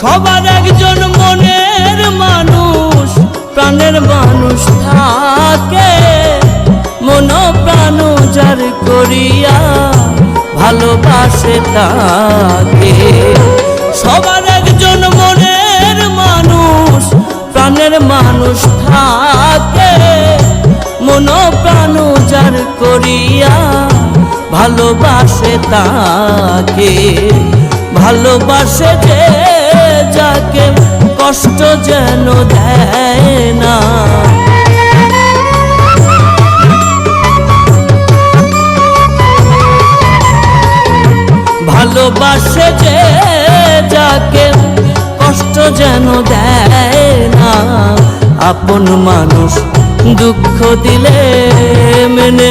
সবার একজন মনের মানুষ, প্রাণের মানুষ থাকে। মন প্রাণ যার করিয়া ভালোবাসে তাকে। সবার একজন মনের মানুষ, প্রাণের মানুষ থাকে। মন প্রাণ যার করিয়া ভালোবাসে তাকে। ভালোবাসে যে কষ্ট যেন দেয় না। ভালোবাসে যে যাকে কষ্ট যেন দেয় না। আপন মানুষ দুঃখ দিলে মেনে